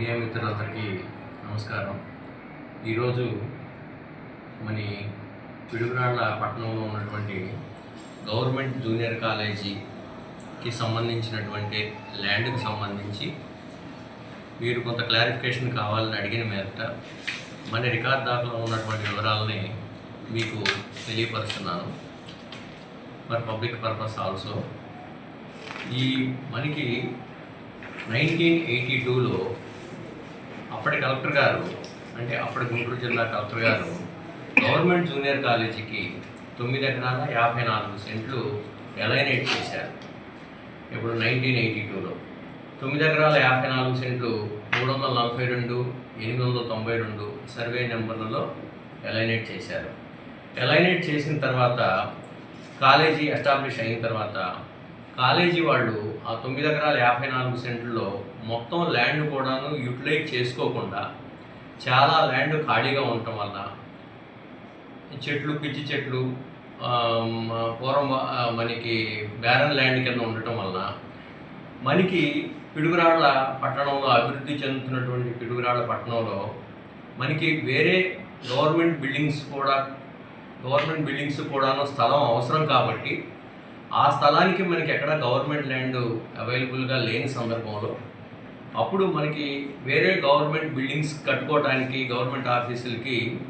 Media మిత్రులందరికీ నమస్కారం. ఈరోజు మన పిడుగురాళ్ళ పట్టణంలో ఉన్నటువంటి గవర్నమెంట్ జూనియర్ కాలేజీకి సంబంధించినటువంటి ల్యాండ్కి సంబంధించి మీరు కొంత క్లారిఫికేషన్ కావాలని అడిగిన మీదట మన రికార్డ్ దాఖలో ఉన్నటువంటి వివరాలని మీకు తెలియపరుస్తున్నాను. For public purpose also. ఈ మనకి నైన్టీన్ ఎయిటీ టూలో అప్పటి కలెక్టర్ గారు అంటే అప్పటి గుంటూరు జిల్లా కలెక్టర్ గారు గవర్నమెంట్ జూనియర్ కాలేజీకి తొమ్మిది ఎకరాల యాభై నాలుగు సెంట్లు ఎలైనేట్ చేశారు. ఇప్పుడు నైన్టీన్ ఎయిటీ టూలో తొమ్మిది ఎకరాల యాభై నాలుగు సెంట్లు మూడు వందల నలభై రెండు ఎనిమిది వందల తొంభై రెండు సర్వే నెంబర్లలో ఎలైనేట్ చేశారు. ఎలైనేట్ చేసిన తర్వాత కాలేజీ ఎస్టాబ్లిష్ అయిన తర్వాత కాలేజీ వాళ్ళు ఆ తొమ్మిది ఎకరాల యాభై నాలుగు సెంట్లలో మొత్తం ల్యాండ్ కూడాను యూటిలైజ్ చేసుకోకుండా చాలా ల్యాండ్ ఖాళీగా ఉండటం వల్ల చెట్లు పిచ్చి చెట్లు పూర్వం మనకి బ్యారన్ ల్యాండ్ కింద ఉండటం వల్ల మనకి పిడుగురాళ్ళ పట్టణంలో అభివృద్ధి చెందుతున్నటువంటి పిడుగురాళ్ళ పట్టణంలో మనకి వేరే గవర్నమెంట్ బిల్డింగ్స్ కూడా గవర్నమెంట్ బిల్డింగ్స్ కూడాను స్థలం అవసరం కాబట్టి ఆ స్థలానికి మనకి ఎక్కడ గవర్నమెంట్ ల్యాండ్ అవైలబుల్గా లేని సందర్భంలో అప్పుడు మనకి వేరే గవర్నమెంట్ బిల్డింగ్స్ కట్టుకోవడానికి గవర్నమెంట్ ఆఫీసులకి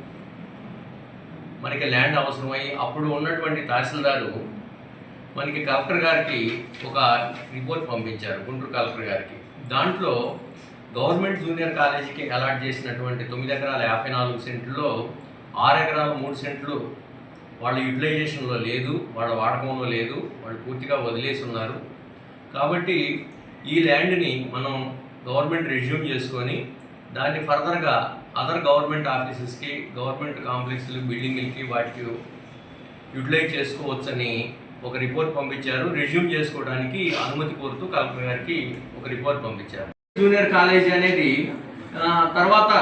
మనకి ల్యాండ్ అవసరమై అప్పుడు ఉన్నటువంటి తహసీల్దారు మనకి కలెక్టర్ గారికి ఒక రిపోర్ట్ పంపించారు గుంటూరు కలెక్టర్ గారికి. దాంట్లో గవర్నమెంట్ జూనియర్ కాలేజీకి అలాట్ చేసినటువంటి తొమ్మిది ఎకరాల యాభై నాలుగు సెంట్లో ఆరు ఎకరాల మూడు సెంట్లు వాళ్ళ యూటిలైజేషన్లో లేదు వాళ్ళ వాడకంలో లేదు వాళ్ళు పూర్తిగా వదిలేసి ఉన్నారు. కాబట్టి ఈ ల్యాండ్ని మనం గవర్నమెంట్ రెజ్యూమ్ చేసుకొని దాన్ని ఫర్దర్గా అదర్ గవర్నమెంట్ ఆఫీసెస్కి గవర్నమెంట్ కాంప్లెక్స్లు బిల్డింగ్లకి వాటికి యూటిలైజ్ చేసుకోవచ్చని ఒక రిపోర్ట్ పంపించారు. రెజ్యూమ్ చేసుకోవడానికి అనుమతి కోరుతూ కలెక్టర్ గారికి ఒక రిపోర్ట్ పంపించారు. జూనియర్ కాలేజీ అనేది తర్వాత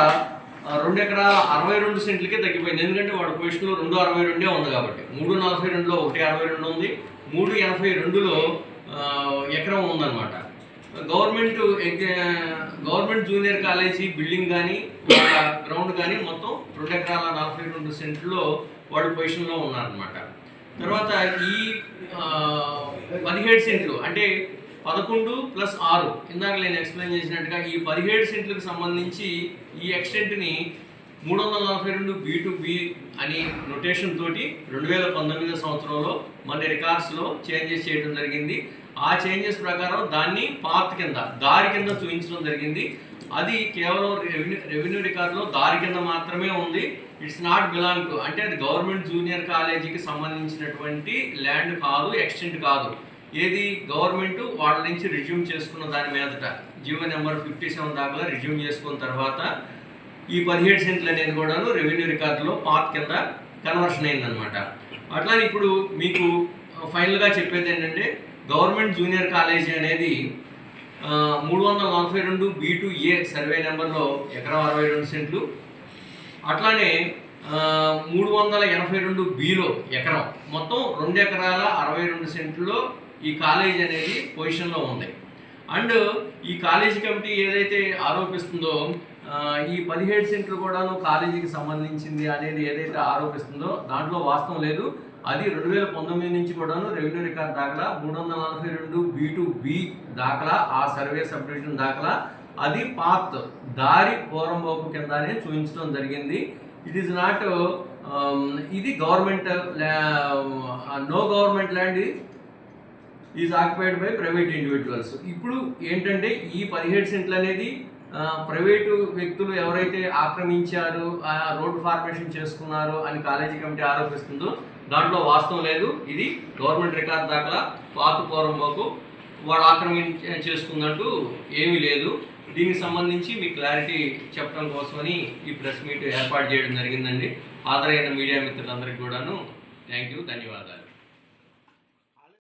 రెండు ఎకరాల అరవై రెండు సెంట్లకే తగ్గిపోయింది. ఎందుకంటే వాడు పొజిషన్లో రెండు అరవై రెండే ఉంది కాబట్టి. మూడు నలభై రెండులో ఒకటి అరవై రెండు ఉంది. మూడు ఎనభై రెండులో ఎకరం ఉందన్నమాట. Government government junior college building కానీ గ్రౌండ్ కానీ మొత్తం రెండు ఎకరాల నలభై రెండు సెంట్లో వాళ్ళు పొజిషన్లో ఉన్నారనమాట తర్వాత ఈ పదిహేడు సెంట్లు అంటే పదకొండు ప్లస్ ఆరు. ఇందాక నేను ఎక్స్ప్లెయిన్ చేసినట్టుగా ఈ పదిహేడు సెంట్లకు సంబంధించి ఈ ఎక్స్టెంట్ని మూడు వందల నలభై రెండు బీ టు బి అని నొటేషన్ తోటి రెండు వేల పంతొమ్మిదో సంవత్సరంలో మన రికార్డ్స్లో చేంజెస్ చేయడం జరిగింది. ఆ చేంజెస్ ప్రకారం దాన్ని పాత్ కింద దారి కింద చూపించడం జరిగింది. అది కేవలం రెవెన్యూ రెవెన్యూ రికార్డులో దారి కింద మాత్రమే ఉంది. ఇట్స్ నాట్ బిలాంగ్ టు అంటే అది గవర్నమెంట్ జూనియర్ కాలేజీకి సంబంధించినటువంటి ల్యాండ్ కాదు ఎక్స్టెంట్ కాదు. ఏది గవర్నమెంట్ వాళ్ళ నుంచి రిజ్యూమ్ చేసుకున్న దాని మీదట G O number fifty seven దాకా రిజ్యూమ్ చేసుకున్న తర్వాత ఈ పదిహేడు సెంట్లు అనేది కూడాను రెవెన్యూ రికార్డులో పాత్ కింద కన్వర్షన్ అయిందనమాట అట్లానే ఇప్పుడు మీకు ఫైనల్గా చెప్పేది ఏంటంటే గవర్నమెంట్ జూనియర్ కాలేజీ అనేది మూడు వందల నలభై రెండు బీ టు ఏ సర్వే నెంబర్లో ఎకరం అరవై రెండు సెంట్లు. అట్లానే మూడు వందల ఎనభై రెండు బిలో ఎకరం మొత్తం రెండు ఎకరాల అరవై రెండు సెంట్లో ఈ కాలేజ్ అనేది పొజిషన్లో ఉంది. అండ్ ఈ కాలేజీ కమిటీ ఏదైతే ఆరోపిస్తుందో ఈ పదిహేడు సెంట్లు కూడాను కాలేజీకి సంబంధించింది అనేది ఏదైతే ఆరోపిస్తుందో దాంట్లో వాస్తవం లేదు. అది రెండు వేల పంతొమ్మిది నుంచి కూడాను రెవెన్యూ రికార్డ్ దాఖలా మూడు వందల నలభై రెండు బి టు బి దాఖలా ఆ సర్వే సబ్ డివిజన్ దాఖలా. అది పాత్ దారి పోరంబోపు కిందనే చూపించడం జరిగింది. ఇట్ ఈస్ నాట్ ఇది government no government land is occupied by private individuals ఇప్పుడు ఏంటంటే ఈ పదిహేడు సెంట్లు అనేది ప్రైవేటు వ్యక్తులు ఎవరైతే ఆక్రమించారు ఆ రోడ్డు ఫార్మేషన్ చేసుకున్నారు అని కాలేజీ కమిటీ ఆరోపిస్తుందో దాంట్లో వాస్తవం లేదు. ఇది గవర్నమెంట్ రికార్డ్ దాకా పాత పూర్వంలోకు వాడు ఆక్రమించ చేసుకుందంటూ ఏమీ లేదు. దీనికి సంబంధించి మీ క్లారిటీ చెప్పడం కోసమని ఈ ప్రెస్ మీట్ ఏర్పాటు చేయడం జరిగిందండి. హాజరైన మీడియా మిత్రులందరికీ కూడాను థ్యాంక్ యూ ధన్యవాదాలు.